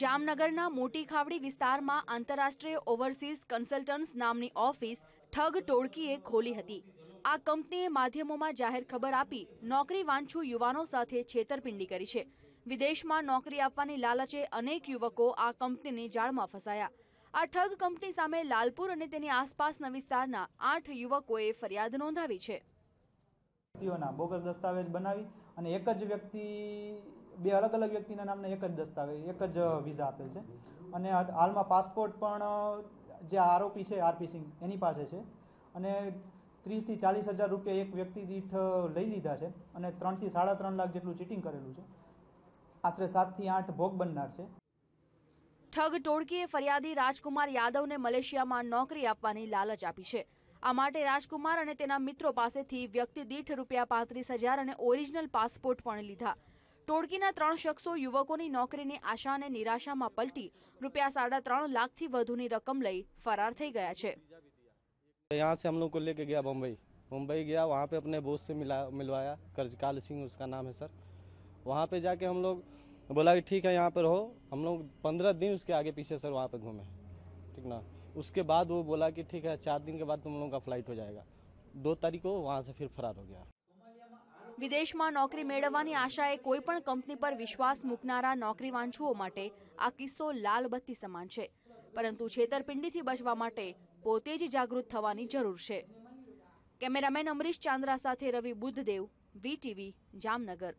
જામનગરના મોટી ખાવડી વિસ્તારમાં આંતરરાષ્ટ્રીય ઓવરસીઝ કન્સલ્ટન્ટ્સ નામની ઓફિસ ઠગ ટોળકીએ ખોલી હતી. આ કંપનીએ માધ્યમોમાં જાહેર ખબર આપી નોકરી વાંછુ યુવાનો સાથે છેતરપિંડી કરી છે. વિદેશમાં નોકરી આપવાની લાલચે અનેક યુવકો આ કંપનીની જાળમાં ફસાયા. આ ઠગ કંપની સામે લાલપુર અને તેની આસપાસના વિસ્તારના આઠ યુવકોએ ફરિયાદ નોંધાવી છે. વ્યક્તિઓના બોગસ દસ્તાવેજ બનાવી અને એક જ વ્યક્તિ બે અલગ અલગ વ્યક્તિના નામના એક જ દસ્તાવેજ, એક જ વિઝા આપેલ છે. અને હાલમાં પાસપોર્ટ પણ જે આરોપી છે આરપી સિંહ, એની પાસે છે. અને ત્રીસથી ચાલીસ હજાર રૂપિયા એક વ્યક્તિ દીઠ લઈ લીધા છે અને ત્રણથી સાડા ત્રણ લાખ જેટલું ચીટિંગ કરેલું છે. આશરે સાતથી આઠ ભોગ બનનાર છે. ઠગ ટોળકીએ ફરિયાદી રાજકુમાર યાદવને મલેશિયામાં નોકરી આપવાની લાલચ આપી છે. આ માટે રાજકુમાર અને તેના મિત્રો પાસેથી વ્યક્તિ દીઠ રૂપિયા પાંત્રીસ હજાર અને ઓરિજિનલ પાસપોર્ટ પણ લીધા. ટોળકીના ત્રણ શખ્સો યુવકોની નોકરીની આશા અને નિરાશામાં પલટી રૂપિયા સાડા ત્રણ લાખથી વધુની રકમ લઈ ફરાર થઈ ગયા છે यहाँ से हम लोग को लेके गया बम्बई मुंबई गया वहाँ पे अपने बोस से मिला मिलवाया करजकाल सिंह उसका नाम है सर वहाँ पे जाके हम लोग बोला कि ठीक है यहाँ पे रहो हम लोग पंद्रह दिन उसके आगे पीछे सर वहाँ पे घूमे ठीक ना उसके बाद वो बोला कि ठीक है चार दिन के बाद तुम लोगों का फ्लाइट हो जाएगा दो तारीख को वहाँ से फिर फरार हो गया વિદેશમાં નોકરી મેળવવાની આશાએ કોઈ પણ કંપની પર વિશ્વાસ મૂકનારા નોકરી વાંછુઓ માટે આ કિસ્સો લાલ બત્તી સમાન છે. પરંતુ છેતરપિંડીથી બચવા માટે પોતે જ જાગૃત થવાની જરૂર છે. કેમેરામેન અમરીશ ચાંદ્રા સાથે રવિ બુદ્ધદેવ વીટીવી જામનગર.